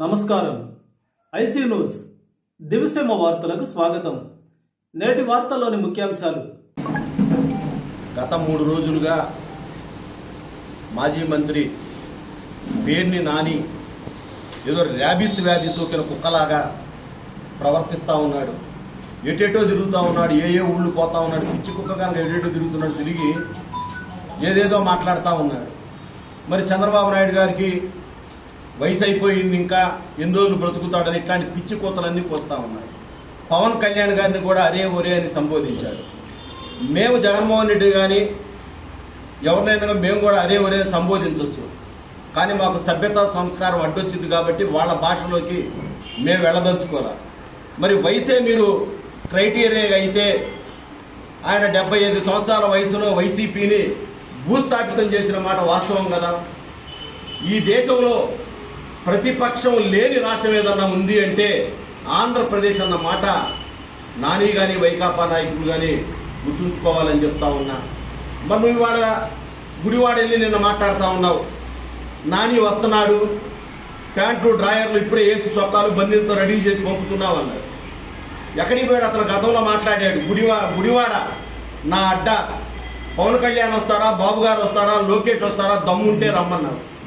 నమస్కారం. IC news. దివిసేమ వార్తలకు స్వాగతం. నేటి వార్తల్లోని ముఖ్యాంశాలు. గత మూడు రోజులుగా మాజీ మంత్రి పేర్ని నాని ఏదో ర్యాబిస్ వ్యాధి సోకిన కుక్కలాగా ప్రవర్తిస్తూ ఉన్నాడు. ఎటేటో తిరుగుతూ ఉన్నాడు ఏ ఏ ఊళ్ళు పోతా ఉన్నాడు పిచ్చి కుక్కగా ఎటేటో తిరుగుతున్నాడు తిరిగి ఏదేదో మాట్లాడుతూ ఉన్నాడు. మరి చంద్రబాబు నాయుడు గారికి వయసు అయిపోయింది ఇంకా ఎన్ని రోజులు బ్రతుకుతాడని ఇట్లాంటి పిచ్చి కోతలన్నీ పోస్తూ ఉన్నాయి పవన్ కళ్యాణ్ గారిని కూడా అరే ఒరే అని సంబోధించాడు మేము జగన్మోహన్ రెడ్డి కానీ ఎవరినైనా మేము కూడా అరే ఒరే అని సంబోధించవచ్చు కానీ మాకు సభ్యత సంస్కారం అడ్డొచ్చింది కాబట్టి వాళ్ళ భాషలోకి మేము వెళ్ళదలుచుకోవాలి. మరి వయసే మీరు క్రైటీరియా అయితే ఆయన డెబ్బై ఐదు సంవత్సరాల వయసులో వైసీపీని భూస్థాపితం చేసిన మాట వాస్తవం కదా? ఈ దేశంలో ప్రతిపక్షం లేని రాష్ట్రం ఏదన్నా ఉంది అంటే ఆంధ్రప్రదేశ్ అన్న మాట నాని కానీ వైకాపా నాయకులు కానీ గుర్తుంచుకోవాలని చెప్తా ఉన్నా. మరి నువ్వు ఇవాళ గుడివాడ వెళ్ళి నిన్న మాట్లాడుతూ ఉన్నావు. నాని వస్తున్నాడు ప్యాంట్లు డ్రాయర్లు ఇప్పుడే వేసి చొక్కాలు బందీలతో రెడీ చేసి పంపుతున్నావు అన్నాడు. ఎక్కడికి పోయాడు? అతను గతంలో మాట్లాడాడు. గుడివా గుడివాడ. నా అడ్డ. పవన్ కళ్యాణ్ వస్తాడా? బాబు గారు వస్తాడా? లోకేష్ వస్తాడా? దమ్ముంటే రమ్మన్నాడు.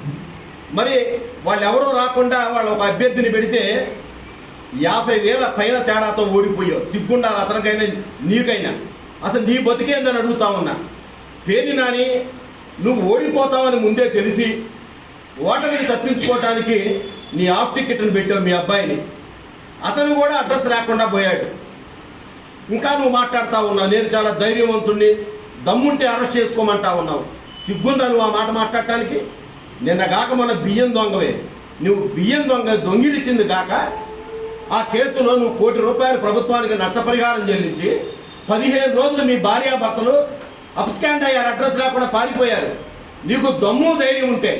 మరి వాళ్ళు ఎవరో రాకుండా వాళ్ళు ఒక అభ్యర్థిని పెడితే యాభై వేల పైన తేడాతో ఓడిపోయావు సిగ్గుండాలి అతనికైనా నీకైనా. అసలు నీ బతికేందని అడుగుతా ఉన్నా. పేరు నాని నువ్వు ఓడిపోతావని ముందే తెలిసి ఓటమిని తప్పించుకోవటానికి నీ ఆఫ్ టికెట్ను పెట్టావు మీ అబ్బాయిని. అతను కూడా అడ్రస్ లేకుండా పోయాడు. ఇంకా నువ్వు మాట్లాడుతూ ఉన్నావు. నేను చాలా ధైర్యవంతుణ్ణి. దమ్ముంటే అరెస్ట్ చేసుకోమంటా ఉన్నావు. సిగ్గుందా నువ్వు ఆ మాట మాట్లాడటానికి? నిన్న కాక మన బియ్యం దొంగవే. నువ్వు బియ్యం దొంగ దొంగిలిచ్చింది కాక ఆ కేసులో నువ్వు కోటి రూపాయలు ప్రభుత్వానికి నష్టపరిహారం చెల్లించి పదిహేను రోజులు మీ భార్యాభర్తలు అప్స్కాండ్ అయ్యారు అడ్రస్ లేకుండా పారిపోయారు. నీకు దమ్ము ధైర్యం ఉంటే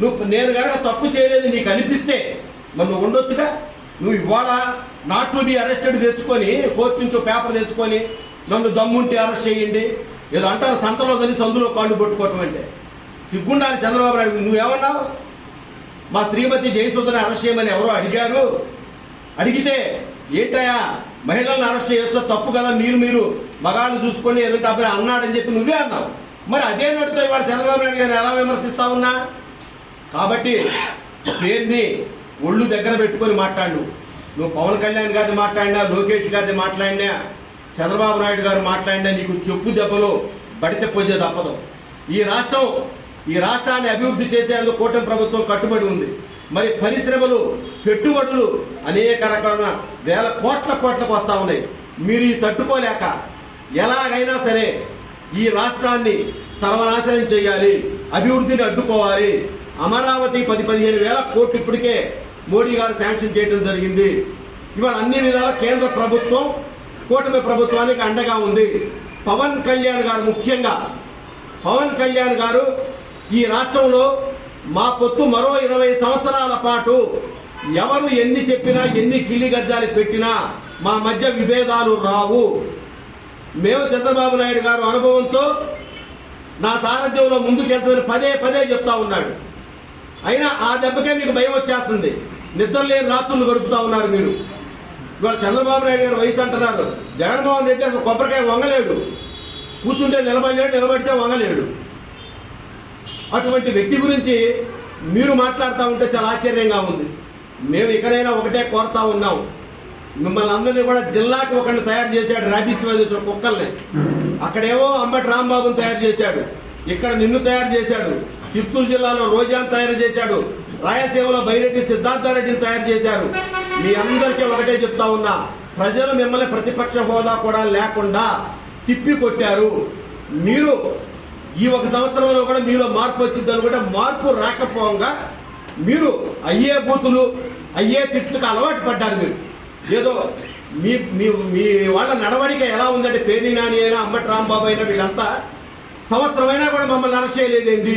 నువ్వు నేను కనుక తప్పు చేయలేదు నీకు అనిపిస్తే మరి నువ్వు ఉండొచ్చుగా? నువ్వు ఇవాళ నాట్ టు బి అరెస్టెడ్ తెచ్చుకొని కోర్టు నుంచి పేపర్ తెచ్చుకొని నన్ను దమ్ముంటే అరెస్ట్ చేయండి. ఏదో అంటారు సంతలో కలిసి సందులో కాళ్ళు పట్టుకోవటం అంటే. సిగ్గుండాలి చంద్రబాబు నాయుడు. నువ్వేమన్నావు? మా శ్రీమతి జయసుధని అరెస్ట్ చేయమని ఎవరో అడిగారు? అడిగితే ఏంటయా మహిళలను అరెస్ట్ చేయొచ్చో? తప్పు కదా మీరు మీరు మగాళ్ళు చూసుకొని ఏదంటే అబ్బాయి అన్నాడని చెప్పి నువ్వే అన్నావు. మరి అదే నోటితో ఇవాళ చంద్రబాబు నాయుడు గారిని ఎలా విమర్శిస్తా ఉన్నా? కాబట్టి పేరుని ఒళ్ళు దగ్గర పెట్టుకొని మాట్లాడు. నువ్వు పవన్ కళ్యాణ్ గారిని మాట్లాడినా లోకేష్ గారిని మాట్లాడినా చంద్రబాబు నాయుడు గారు మాట్లాడినా నీకు చెప్పు దెబ్బలు బడితే పోజే తప్పదు. ఈ రాష్ట్రం ఈ రాష్ట్రాన్ని అభివృద్ధి చేసేందుకు కూటమి ప్రభుత్వం కట్టుబడి ఉంది. మరి పరిశ్రమలు పెట్టుబడులు అనేక రకాల వేల కోట్ల కోట్లకు వస్తూ ఉన్నాయి. మీరు ఈ తట్టుకోలేక ఎలాగైనా సరే ఈ రాష్ట్రాన్ని సర్వనాశనం చేయాలి అభివృద్ధిని అడ్డుకోవాలి. అమరావతి పది పదిహేను వేల కోట్లు ఇప్పటికే మోడీ గారు శాంక్షన్ చేయడం జరిగింది. ఇవాళ అన్ని విధాల కేంద్ర ప్రభుత్వం కూటమి ప్రభుత్వానికి అండగా ఉంది. పవన్ కళ్యాణ్ గారు ముఖ్యంగా. పవన్ కళ్యాణ్ గారు ఈ రాష్ట్రంలో మా పొత్తు మరో ఇరవై సంవత్సరాల పాటు ఎవరు ఎన్ని చెప్పినా ఎన్ని కిల్లి గజ్జాలు పెట్టినా మా మధ్య విభేదాలు రావు. మేము చంద్రబాబు నాయుడు గారు అనుభవంతో నా సారథ్యంలో ముందుకెళ్తుందని పదే పదే చెప్తా ఉన్నాడు. అయినా ఆ దెబ్బకే మీకు భయం వచ్చేస్తుంది. నిద్ర లేని రాత్రులు గడుపుతా ఉన్నారు మీరు. ఇవాళ చంద్రబాబు నాయుడు గారు వయసు అంటున్నారు. జగన్మోహన్ రెడ్డి అసలు కొబ్బరికాయ వంగలేడు. కూర్చుంటే నిలబడలేడు నిలబడితే వంగలేడు. అటువంటి వ్యక్తి గురించి మీరు మాట్లాడుతూ ఉంటే చాలా ఆశ్చర్యంగా ఉంది. మేము ఇకనైనా ఒకటే కోరుతా ఉన్నాం. మిమ్మల్ని అందరినీ కూడా జిల్లాకి ఒకరిని తయారు చేశాడు రాబీస్ వ్యాధి కుక్కల్ని. అక్కడేమో అంబటి రాంబాబుని తయారు చేశాడు. ఇక్కడ నిన్ను తయారు చేశాడు. చిత్తూరు జిల్లాలో రోజాను తయారు చేశాడు. రాయలసీమలో బైరెడ్డి సిద్ధార్థారెడ్డిని తయారు చేశారు. మీ అందరికీ ఒకటే చెప్తా ఉన్నా ప్రజలు మిమ్మల్ని ప్రతిపక్ష హోదా కూడా లేకుండా తిప్పి కొట్టారు. మీరు ఈ ఒక సంవత్సరంలో కూడా మీలో మార్పు వచ్చింది అనుకుంటే మార్పు రాకపోగా మీరు అయ్యే బూతులు అయ్యే తిట్లకు అలవాటు పడ్డారు మీరు. ఏదో మీ మీ మీ వాళ్ళ నడవడిక ఎలా ఉందంటే పేర్ని నాని అయినా అమ్మటి రాంబాబు అయినా వీళ్ళంతా సంవత్సరమైనా కూడా మమ్మల్ని అరెస్ట్ చేయలేదేంది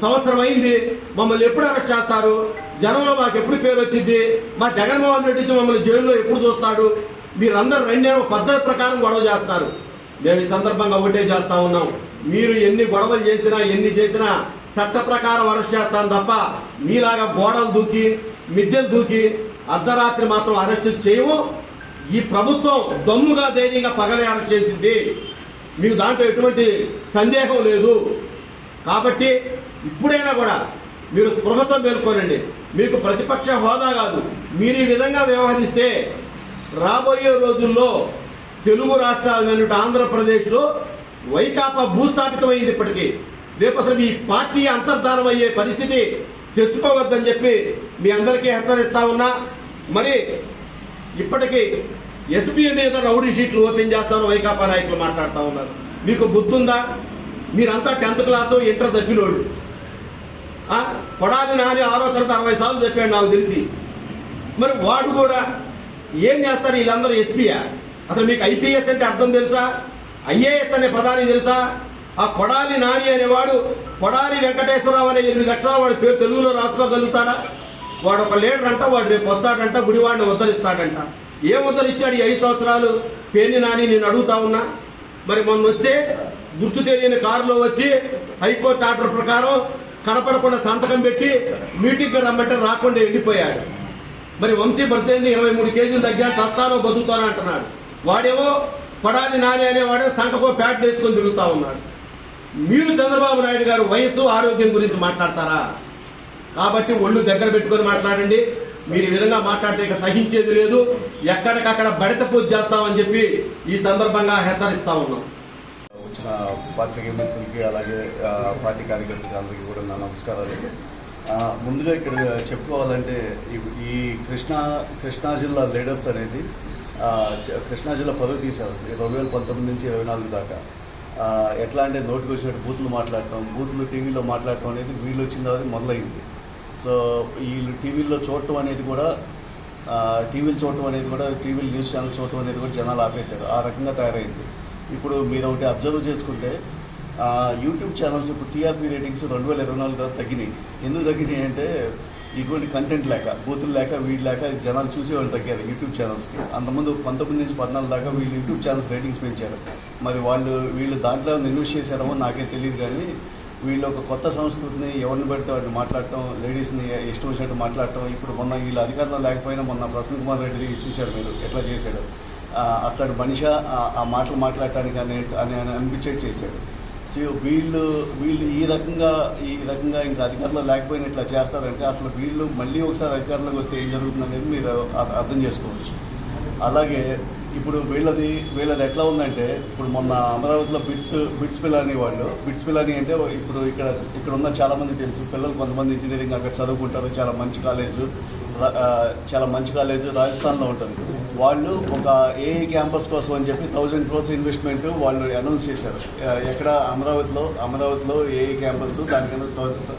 సంవత్సరం అయింది మమ్మల్ని ఎప్పుడు అరెస్ట్ చేస్తారు? జనంలో మాకు ఎప్పుడు పేరు వచ్చింది? మా జగన్మోహన్ రెడ్డి మమ్మల్ని జైల్లో ఎప్పుడు చూస్తాడు? మీరందరూ రెండేళ్ళ పద్ధతి ప్రకారం గొడవ చేస్తారు. మేము ఈ సందర్భంగా ఒకటే చేస్తా ఉన్నాం. మీరు ఎన్ని గొడవలు చేసినా ఎన్ని చేసినా చట్ట ప్రకారం అరెస్ట్ చేస్తాను తప్ప మీలాగా గోడలు దూకి మిద్దెలు దూకి అర్ధరాత్రి మాత్రం అరెస్ట్ చేయము ఈ ప్రభుత్వం దమ్ముగా ధైర్యంగా పగలే అరెస్ట్ చేసింది. మీకు దాంట్లో ఎటువంటి సందేహం లేదు. కాబట్టి ఇప్పుడైనా కూడా మీరు స్పృహతో మేల్కోనండి. మీకు ప్రతిపక్ష హోదా కాదు. మీరు ఈ విధంగా వ్యవహరిస్తే రాబోయే రోజుల్లో తెలుగు రాష్ట్రాలు అన్నట్టు ఆంధ్రప్రదేశ్లో వైకాపా భూస్థాపితమైంది ఇప్పటికీ. రేపు అసలు మీ పార్టీ అంతర్ధానం అయ్యే పరిస్థితి తెచ్చుకోవద్దని చెప్పి మీ అందరికీ హెచ్చరిస్తా ఉన్నా. మరి ఇప్పటికీ ఎస్పీ మీద రౌడీ షీట్లు ఓపెన్ చేస్తాను వైకాపా నాయకులు మాట్లాడుతూ ఉన్నారు. మీకు బుద్ధుందా? మీరంతా టెన్త్ క్లాసు ఇంటర్ తగ్గినోళ్ళు ఆ, కొడాలి నాని ఆరో తరగతి అరవై సార్లు చెప్పాడు నాకు తెలిసి. మరి వాడు కూడా ఏం చేస్తారు? వీళ్ళందరూ ఎస్పీయా? అసలు మీకు ఐపీఎస్ అంటే అర్థం తెలుసా? ఐఏఎస్ అనే పదాన్ని తెలుసా? ఆ కొడాలి నాని అనేవాడు కొడాలి వెంకటేశ్వరరావు అనే ఎనిమిది లక్షల వాడి పేరు తెలుగులో రాసుకోగలుగుతాడా? వాడు ఒక లీడర్ అంట వాడు రేపు వస్తాడంట గుడివాడిని ఉద్ధరిస్తాడంట. ఏం ఉద్ధరించాడు ఈ ఐదు సంవత్సరాలు? పేర్ని నాని నేను అడుగుతా ఉన్నా. మరి మొన్న వస్తే గుర్తు తెలియని కారులో వచ్చి హైకోర్టు ఆర్డర్ ప్రకారం కనపడకుండా సంతకం పెట్టి మీటింగ్కి రమ్మంటే రాకుండా వెళ్ళిపోయాడు మరి వంశీ భర్త ఇరవై మూడు కేజీలు తగ్గా చస్తానో బతుకుతానో అంటున్నాడు. వాడేమో కొడాలి నాని అనేవాడే సంటకో ప్యాట్ వేసుకొని తిరుగుతూ ఉన్నాడు. మీరు చంద్రబాబు నాయుడు గారు వయస్సు ఆరోగ్యం గురించి మాట్లాడతారా? కాబట్టి ఒళ్ళు దగ్గర పెట్టుకొని మాట్లాడండి. మీరు ఈ విధంగా మాట్లాడితే ఇక సహించేది లేదు. ఎక్కడికక్కడ బడత పూజ చేస్తామని చెప్పి ఈ సందర్భంగా హెచ్చరిస్తా ఉన్నాం. వచ్చిన పార్టీ మిత్రులకి అలాగే పార్టీ కార్యకర్తలకి అందరికీ కూడా నా నమస్కారాలు. ముందుగా ఇక్కడ చెప్పుకోవాలంటే ఈ- కృష్ణా కృష్ణా జిల్లా లీడర్స్ అనేది కృష్ణా జిల్లా పదవి తీశారు. రెండు వేల పంతొమ్మిది నుంచి ఇరవై నాలుగు దాకా. ఎట్లా అంటే నోటికి వచ్చినట్టు బూతులు మాట్లాడటం బూతులు టీవీలో మాట్లాడటం అనేది వీళ్ళు వచ్చిన తర్వాత మొదలైంది. సో వీళ్ళు టీవీల్లో చూడటం అనేది కూడా టీవీలు చూడటం అనేది కూడా టీవీలు న్యూస్ ఛానల్స్ చూడటం అనేది కూడా జనాలు ఆపేశారు. ఆ రకంగా తయారైంది. ఇప్పుడు మీరు ఒకటి అబ్జర్వ్ చేసుకుంటే యూట్యూబ్ ఛానల్స్ ఇప్పుడు టీఆర్పీ రేటింగ్స్ రెండు వేల ఇరవై నాలుగు తగ్గినాయి. ఎందుకు తగ్గినాయి అంటే ఇటువంటి కంటెంట్ లేక బూతులు లేక వీళ్ళు లేక జనాలు చూసేవాళ్ళు తగ్గారు యూట్యూబ్ ఛానల్స్కి అంతకుముందు పంతొమ్మిది నుంచి పద్నాలుగు దాకా వీళ్ళు యూట్యూబ్ ఛానల్స్ రేటింగ్స్ పెంచారు. మరి వాళ్ళు వీళ్ళు దాంట్లో ఇన్వెస్ట్ చేశారేమో నాకే తెలియదు కానీ వీళ్ళు ఒక కొత్త సంస్కృతిని ఎవరిని పెడితే వాడిని మాట్లాడటం లేడీస్ని ఇష్టం వచ్చినట్టు మాట్లాడటం ఇప్పుడు మొన్న వీళ్ళు అధికారంలో లేకపోయినా మొన్న ప్రసన్న కుమార్ రెడ్డి చూశారు మీరు ఎట్లా చేశాడు. అసలు మనిషి ఆ- మాటలు మాట్లాడటానికి అనే అని అని అనిపించేది చేశాడు. వీళ్ళు వీళ్ళు ఈ రకంగా ఈ రకంగా ఇంకా అధికారంలో లేకపోయినా ఇట్లా చేస్తారంటే అసలు వీళ్ళు మళ్ళీ ఒకసారి అధికారంలోకి వస్తే ఏం జరుగుతుంది అనేది మీరు అర్థం చేసుకోవచ్చు. అలాగే ఇప్పుడు వీళ్ళది వీళ్ళది ఎట్లా ఉందంటే ఇప్పుడు మొన్న అమరావతిలో బిట్స్ బిట్స్ పిల్లని వాళ్ళు బిట్స్ పిల్లని అంటే ఇప్పుడు ఇక్కడ ఇక్కడ ఉన్న చాలామంది తెలుసు. పిల్లలు కొంతమంది ఇంజనీరింగ్ అక్కడ చదువుకుంటారు. చాలా మంచి కాలేజు చాలా మంచి కాలేజ్ రాజస్థాన్లో ఉంటుంది. వాళ్ళు ఒక ఏఐ క్యాంపస్ కోసం అని చెప్పి థౌజండ్ క్రోర్స్ ఇన్వెస్ట్మెంట్ వాళ్ళు అనౌన్స్ చేశారు. ఎక్కడ? అమరావతిలో అమరావతిలో ఏఐ క్యాంపస్ దానికన్నా థౌజండ్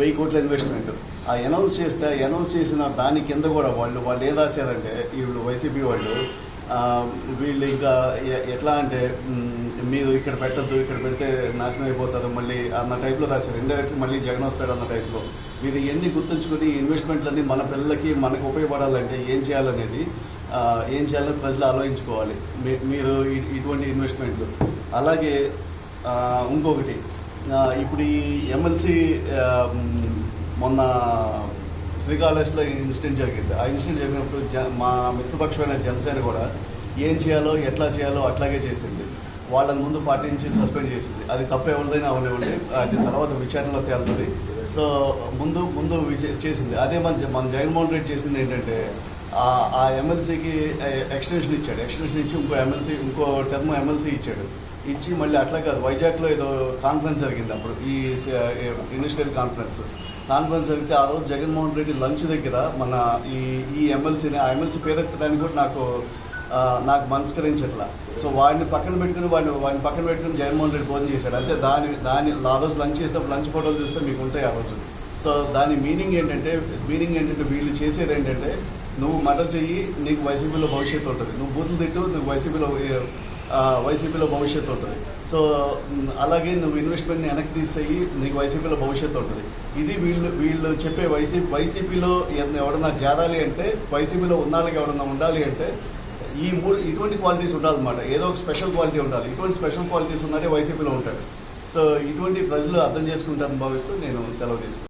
వెయ్యి కోట్ల ఇన్వెస్ట్మెంట్. ఆ అనౌన్స్ చేస్తే అనౌన్స్ చేసిన దాని కింద కూడా వాళ్ళు వాళ్ళు ఏం రాశారంటే వీళ్ళు వైసీపీ వాళ్ళు వీళ్ళు ఇంకా ఎ- ఎట్లా అంటే మీరు ఇక్కడ పెట్టద్దు ఇక్కడ పెడితే నాశనం అయిపోతారు మళ్ళీ అన్న టైప్లో రాశారు. ఇండైరెక్ట్ మళ్ళీ జగన్ వస్తాడు అన్న టైప్లో. మీరు ఎన్ని గుర్తుంచుకొని ఇన్వెస్ట్మెంట్లన్నీ మన పిల్లలకి మనకు ఉపయోగపడాలంటే ఏం చేయాలనేది ఏం చేయాలని ప్రజలు ఆలోచించుకోవాలి. మీ- మీరు ఇటువంటి ఇన్వెస్ట్మెంట్లు. అలాగే ఇంకొకటి ఇప్పుడు ఈ ఎమ్మెల్సీ మొన్న శ్రీకాళహస్తిలో ఇన్సిడెంట్ జరిగింది. ఆ ఇన్సిడెంట్ జరిగినప్పుడు జ మా మిత్రపక్షమైన జనసేన కూడా ఏం చేయాలో ఎట్లా చేయాలో అట్లాగే చేసింది. వాళ్ళని ముందు పార్టీ నుంచి సస్పెండ్ చేసింది. అది తప్పు ఎవరిదైనా అవనివ్వండి. అది తర్వాత విచారణలో తేలుతుంది. సో ముందు ముందు చేసింది. అదే మన మన జగన్మోహన్ రెడ్డి చేసింది ఏంటంటే ఆ- ఆ ఎమ్మెల్సీకి ఎక్స్టెన్షన్ ఇచ్చాడు. ఎక్స్టెన్షన్ ఇచ్చి ఇంకో ఎమ్మెల్సీ ఇంకో టర్మ్ ఎమ్మెల్సీ ఇచ్చాడు. ఇచ్చి మళ్ళీ అట్లా కాదు. వైజాగ్లో ఏదో కాన్ఫరెన్స్ జరిగింది అప్పుడు. ఈ ఇండస్ట్రియల్ కాన్ఫరెన్స్. కాన్ఫరెన్స్ జరిగితే ఆ రోజు జగన్మోహన్ రెడ్డి లంచ్ దగ్గర మన ఈ ఈ ఎమ్మెల్సీని ఆ ఎమ్మెల్సీ పేరెత్తడానికి కూడా నాకు నాకు మనస్కరించట్లా. సో వాడిని పక్కన పెట్టుకుని వాడిని వాడిని పక్కన పెట్టుకుని జగన్మోహన్ రెడ్డి భోజనం చేశాడు. అంటే దాని దాని ఆ రోజు లంచ్ చేసినప్పుడు లంచ్ ఫోటోలు చూస్తే మీకు ఉంటాయి ఆ రోజు. సో దాని మీనింగ్ ఏంటంటే మీనింగ్ ఏంటంటే వీళ్ళు చేసేది ఏంటంటే నువ్వు మర్డర్ చెయ్యి నీకు వైసీపీలో భవిష్యత్తు ఉంటుంది. నువ్వు బూతులు తిట్టు నువ్వు వైసీపీలో వైసీపీలో భవిష్యత్తు ఉంటుంది. సో అలాగే నువ్వు ఇన్వెస్ట్మెంట్ని వెనక్కి తీసేయి నీకు వైసీపీలో భవిష్యత్తు ఉంటుంది. ఇది వీళ్ళు వీళ్ళు చెప్పే వైసీపీ వైసీపీలో ఎవ- ఎవడన్నా చేరాలి అంటే వైసీపీలో ఉన్నాళ్ళకి ఎవడన్నా ఉండాలి అంటే ఈ మూడు ఇటువంటి క్వాలిటీస్ ఉండాలన్నమాట. ఏదో ఒక స్పెషల్ క్వాలిటీ ఉండాలి. ఇటువంటి స్పెషల్ క్వాలిటీస్ ఉన్నట్టే వైసీపీలో ఉంటాడు. సో ఇటువంటి ప్రజలు అర్థం చేసుకుంటారని భావిస్తూ నేను సెలవు తీసుకుంటాను